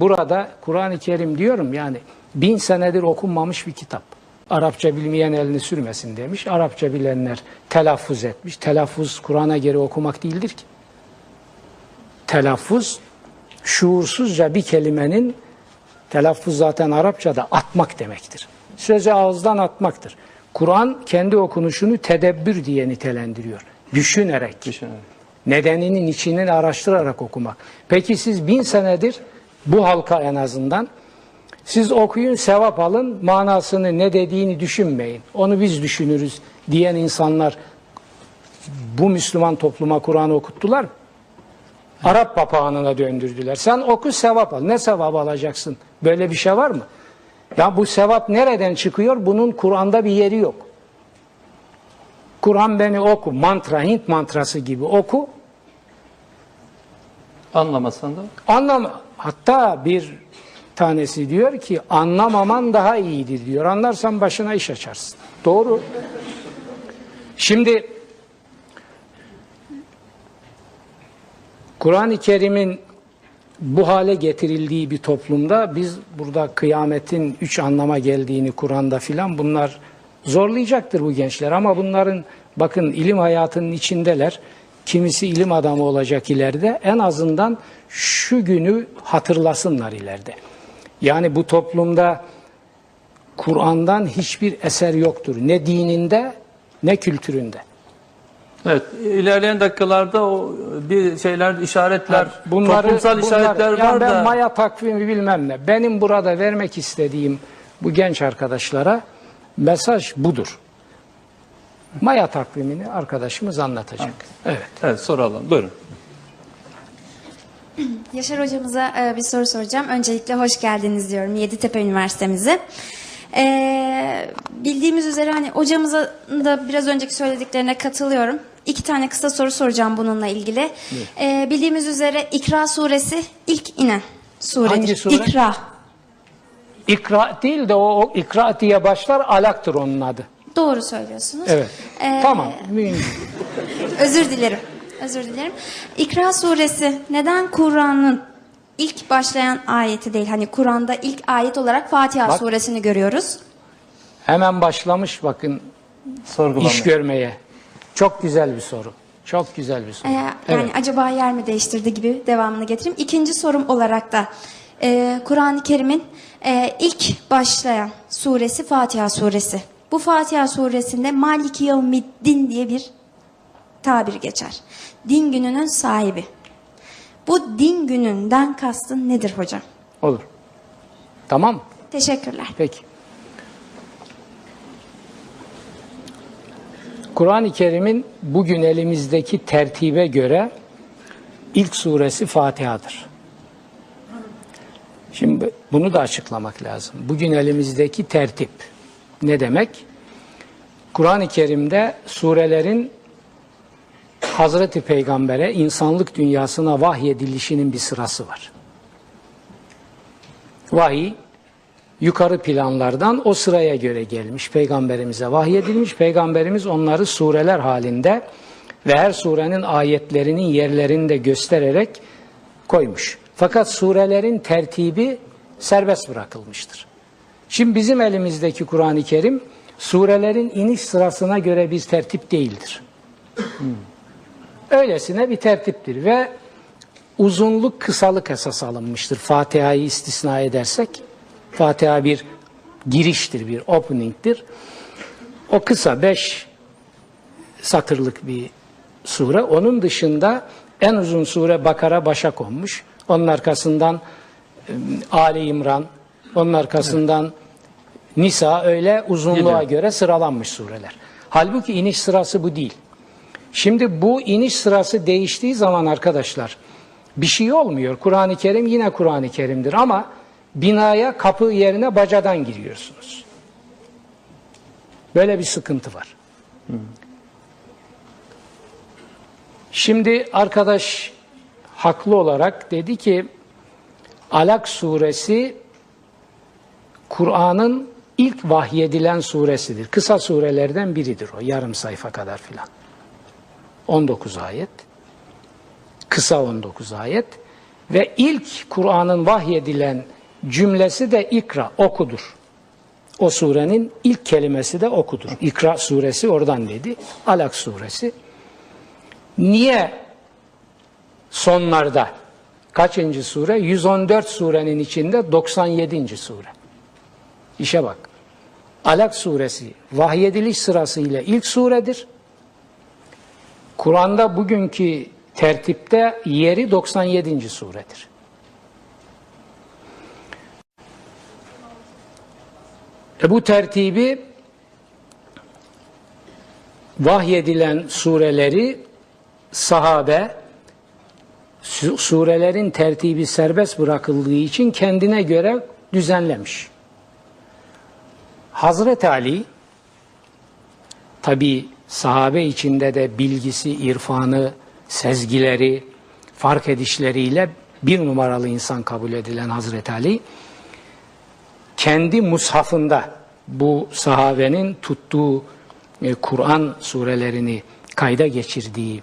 Burada Kur'an-ı Kerim diyorum yani bin senedir okunmamış bir kitap. Arapça bilmeyen elini sürmesin demiş. Arapça bilenler telaffuz etmiş. Telaffuz Kur'an'a göre okumak değildir ki. Telaffuz şuursuzca bir kelimenin telaffuz zaten Arapçada atmak demektir. Sözü ağızdan atmaktır. Kur'an kendi okunuşunu tedebbür diye nitelendiriyor. Düşünerek. Düşünün. Nedeninin içini araştırarak okumak. Peki siz bin senedir bu halka en azından siz okuyun sevap alın manasını ne dediğini düşünmeyin. Onu biz düşünürüz diyen insanlar bu Müslüman topluma Kur'an'ı okuttular mı? Arap papağanına döndürdüler. Sen oku sevap al. Ne sevap alacaksın? Böyle bir şey var mı? Ya bu sevap nereden çıkıyor? Bunun Kur'an'da bir yeri yok. Kur'an beni oku. Mantra, Hint mantrası gibi oku. Anlamasan da Anlam hatta bir tanesi diyor ki anlamaman daha iyidir diyor. Anlarsan başına iş açarsın. Doğru. Şimdi Kur'an-ı Kerim'in bu hale getirildiği bir toplumda biz burada kıyametin üç anlama geldiğini Kur'an'da filan bunlar zorlayacaktır bu gençler ama bunların bakın ilim hayatının içindeler. Kimisi ilim adamı olacak ileride. En azından şu günü hatırlasınlar ileride. Yani bu toplumda Kur'an'dan hiçbir eser yoktur. Ne dininde ne kültüründe. Evet, ilerleyen dakikalarda o bir şeyler, işaretler, toplumsal işaretler yani var ben da Maya takvimi bilmem ne. Benim burada vermek istediğim bu genç arkadaşlara mesaj budur. Maya takvimini arkadaşımız anlatacak. Evet. evet soralım. Buyurun. Yaşar hocamıza e, bir soru soracağım. Öncelikle hoş geldiniz diyorum Yeditepe Üniversitemize. E, bildiğimiz üzere hani hocamıza da biraz önceki söylediklerine katılıyorum. İki tane kısa soru soracağım bununla ilgili. E, bildiğimiz üzere İkra suresi ilk inen suredir. Hangi sure? İkra. İkra değil de o, o ikra diye başlar alaktır onun adı. Doğru söylüyorsunuz. Evet. E, tamam. Özür dilerim. Özür dilerim. İkra suresi neden Kur'an'ın ilk başlayan ayeti değil? Hani Kur'an'da ilk ayet olarak Fatiha Bak. suresini görüyoruz. Hemen başlamış bakın Sorgulama. iş görmeye. Çok güzel bir soru. Çok güzel bir soru. Ee, yani evet. acaba yer mi değiştirdi gibi devamını getireyim. İkinci sorum olarak da e, Kur'an-ı Kerim'in e, ilk başlayan suresi Fatiha suresi. Bu Fatiha suresinde Maliki Yevmiddin diye bir tabir geçer. Din gününün sahibi. Bu din gününden kastın nedir hocam? Olur. Tamam? Teşekkürler. Peki. Kur'an-ı Kerim'in bugün elimizdeki tertibe göre ilk suresi Fatiha'dır. Şimdi bunu da açıklamak lazım. Bugün elimizdeki tertip ne demek? Kur'an-ı Kerim'de surelerin Hazreti Peygamber'e insanlık dünyasına vahyedilişinin bir sırası var. Vahiy yukarı planlardan o sıraya göre gelmiş. Peygamberimize vahyedilmiş. Peygamberimiz onları sureler halinde ve her surenin ayetlerinin yerlerini de göstererek koymuş. Fakat surelerin tertibi serbest bırakılmıştır. Şimdi bizim elimizdeki Kur'an-ı Kerim surelerin iniş sırasına göre bir tertip değildir. Öylesine bir tertiptir ve uzunluk kısalık esas alınmıştır. Fatiha'yı istisna edersek Fatiha bir giriştir, bir opening'tir. O kısa beş satırlık bir sure. Onun dışında en uzun sure Bakara başa konmuş. Onun arkasından Ali İmran, onun arkasından Nisa öyle uzunluğa Geliyor. göre sıralanmış sureler. Halbuki iniş sırası bu değil. Şimdi bu iniş sırası değiştiği zaman arkadaşlar bir şey olmuyor. Kur'an-ı Kerim yine Kur'an-ı Kerim'dir ama binaya kapı yerine bacadan giriyorsunuz. Böyle bir sıkıntı var. Şimdi arkadaş haklı olarak dedi ki Alak suresi Kur'an'ın ilk vahyedilen suresidir. Kısa surelerden biridir o. Yarım sayfa kadar filan. 19 ayet. Kısa 19 ayet. Ve ilk Kur'an'ın vahyedilen cümlesi de ikra, okudur. O surenin ilk kelimesi de okudur. İkra suresi oradan dedi. Alak suresi. Niye sonlarda kaçıncı sure? 114 surenin içinde 97. sure. İşe bak. Alak suresi vahyediliş sırasıyla ilk suredir. Kur'an'da bugünkü tertipte yeri 97. suredir. E bu tertibi vahyedilen sureleri sahabe su- surelerin tertibi serbest bırakıldığı için kendine göre düzenlemiş. Hazreti Ali tabi sahabe içinde de bilgisi, irfanı, sezgileri, fark edişleriyle bir numaralı insan kabul edilen Hazreti Ali kendi mushafında bu sahabenin tuttuğu e, Kur'an surelerini kayda geçirdiği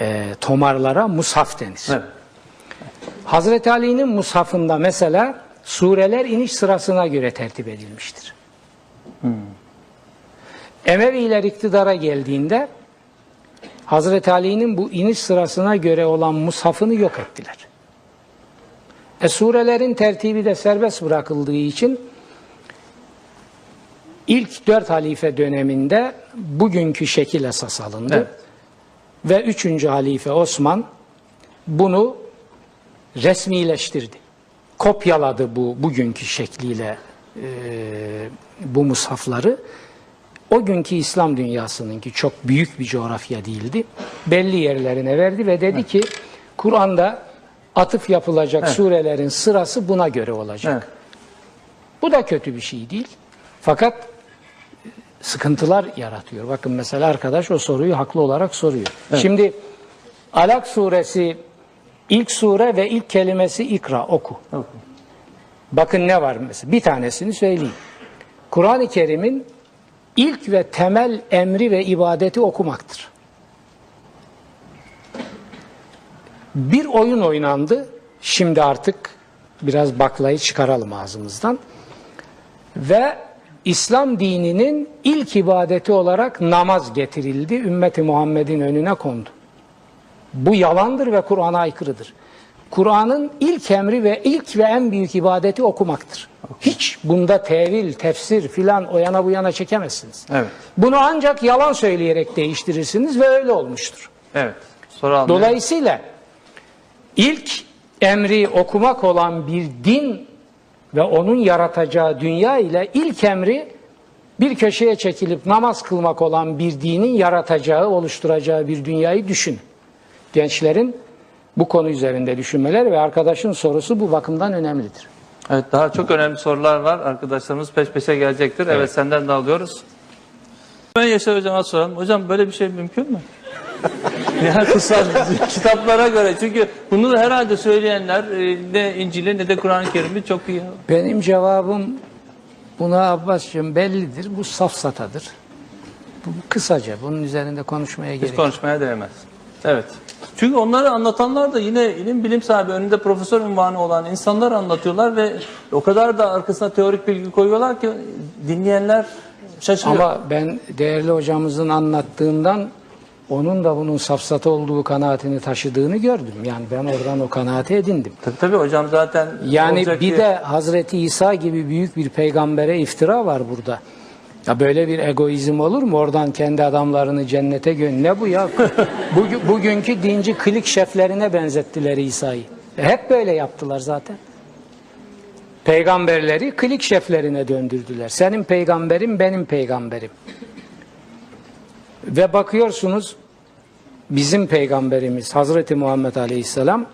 e, tomarlara mushaf denir. Evet. Hazreti Ali'nin mushafında mesela sureler iniş sırasına göre tertip edilmiştir. Emeviler iktidara geldiğinde Hazreti Ali'nin bu iniş sırasına göre olan mushafını yok ettiler. E surelerin tertibi de serbest bırakıldığı için ilk dört halife döneminde bugünkü şekil esas alındı. Evet. Ve üçüncü halife Osman bunu resmileştirdi. Kopyaladı bu bugünkü şekliyle e, bu mushafları. O günkü İslam dünyasınınki çok büyük bir coğrafya değildi. Belli yerlerine verdi ve dedi ki Kur'an'da atıf yapılacak surelerin sırası buna göre olacak. Evet. Bu da kötü bir şey değil. Fakat sıkıntılar yaratıyor. Bakın mesela arkadaş o soruyu haklı olarak soruyor. Şimdi Alak suresi ilk sure ve ilk kelimesi ikra oku. Oku. Bakın ne var mesela bir tanesini söyleyeyim. Kur'an-ı Kerim'in ilk ve temel emri ve ibadeti okumaktır. Bir oyun oynandı. Şimdi artık biraz baklayı çıkaralım ağzımızdan. Ve İslam dininin ilk ibadeti olarak namaz getirildi. Ümmeti Muhammed'in önüne kondu. Bu yalandır ve Kur'an'a aykırıdır. Kur'an'ın ilk emri ve ilk ve en büyük ibadeti okumaktır. Hiç bunda tevil, tefsir filan o yana bu yana çekemezsiniz. Evet. Bunu ancak yalan söyleyerek değiştirirsiniz ve öyle olmuştur. Evet. Soru. Dolayısıyla ilk emri okumak olan bir din ve onun yaratacağı dünya ile ilk emri bir köşeye çekilip namaz kılmak olan bir dinin yaratacağı, oluşturacağı bir dünyayı düşün. Gençlerin bu konu üzerinde düşünmeleri ve arkadaşın sorusu bu bakımdan önemlidir. Evet daha çok önemli sorular var. Arkadaşlarımız peş peşe gelecektir. Evet, senden de alıyoruz. Ben Yaşar Hocam'a soralım. Hocam böyle bir şey mümkün mü? yani kısa kitaplara göre. Çünkü bunu da herhalde söyleyenler e, ne İncil'i ne de Kur'an-ı Kerim'i çok iyi. Benim cevabım buna Abbas'cığım bellidir. Bu safsatadır. Bu kısaca bunun üzerinde konuşmaya Hiç gerek yok. konuşmaya değmez. Evet. Çünkü onları anlatanlar da yine ilim bilim sahibi önünde profesör unvanı olan insanlar anlatıyorlar ve o kadar da arkasına teorik bilgi koyuyorlar ki dinleyenler şaşırıyor. Ama ben değerli hocamızın anlattığından onun da bunun safsata olduğu kanaatini taşıdığını gördüm. Yani ben oradan o kanaati edindim. Tabii tabii hocam zaten Yani bir ki- de Hazreti İsa gibi büyük bir peygambere iftira var burada. Ya böyle bir egoizm olur mu? Oradan kendi adamlarını cennete gön. Ne bu ya? Bugü- bugünkü dinci klik şeflerine benzettiler İsa'yı. E, hep böyle yaptılar zaten. Peygamberleri klik şeflerine döndürdüler. Senin peygamberin benim peygamberim. Ve bakıyorsunuz bizim peygamberimiz Hazreti Muhammed Aleyhisselam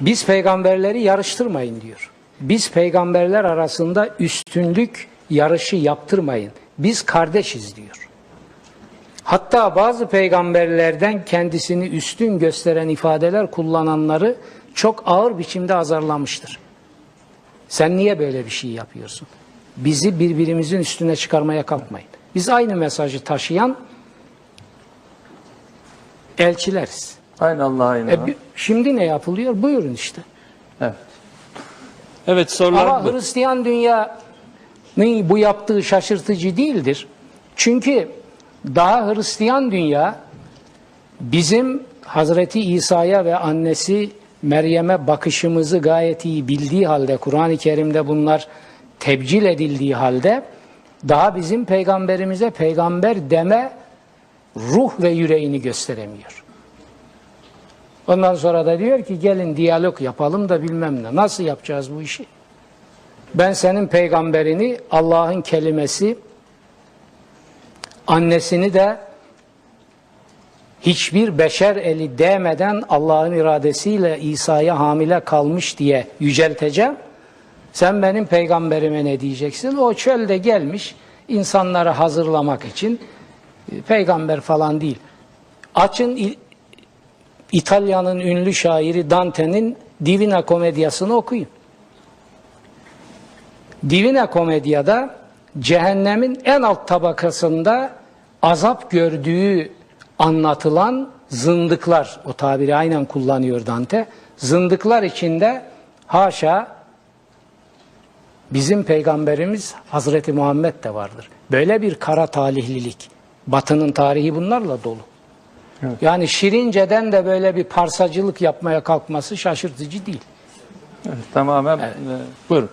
biz peygamberleri yarıştırmayın diyor. Biz peygamberler arasında üstünlük yarışı yaptırmayın. Biz kardeşiz diyor. Hatta bazı peygamberlerden kendisini üstün gösteren ifadeler kullananları çok ağır biçimde azarlamıştır. Sen niye böyle bir şey yapıyorsun? Bizi birbirimizin üstüne çıkarmaya kalkmayın. Biz aynı mesajı taşıyan elçileriz. Aynı Allah'a E, inanan. bi- şimdi ne yapılıyor? Buyurun işte. Evet. Evet sorular Ama bu. Hristiyan dünyanın bu yaptığı şaşırtıcı değildir. Çünkü daha Hristiyan dünya bizim Hazreti İsa'ya ve annesi Meryem'e bakışımızı gayet iyi bildiği halde Kur'an-ı Kerim'de bunlar tebcil edildiği halde daha bizim peygamberimize peygamber deme ruh ve yüreğini gösteremiyor. Ondan sonra da diyor ki gelin diyalog yapalım da bilmem ne. Nasıl yapacağız bu işi? Ben senin peygamberini Allah'ın kelimesi annesini de hiçbir beşer eli değmeden Allah'ın iradesiyle İsa'ya hamile kalmış diye yücelteceğim. Sen benim peygamberime ne diyeceksin? O çölde gelmiş insanları hazırlamak için e, peygamber falan değil. Açın İtalya'nın ünlü şairi Dante'nin Divina Comedia'sını okuyun. Divina Comedia'da cehennemin en alt tabakasında azap gördüğü anlatılan zındıklar, o tabiri aynen kullanıyor Dante, zındıklar içinde haşa bizim peygamberimiz Hazreti Muhammed de vardır. Böyle bir kara talihlilik. Batının tarihi bunlarla dolu. Yani Şirince'den de böyle bir parsacılık yapmaya kalkması şaşırtıcı değil. Evet, tamamen. e, buyurun.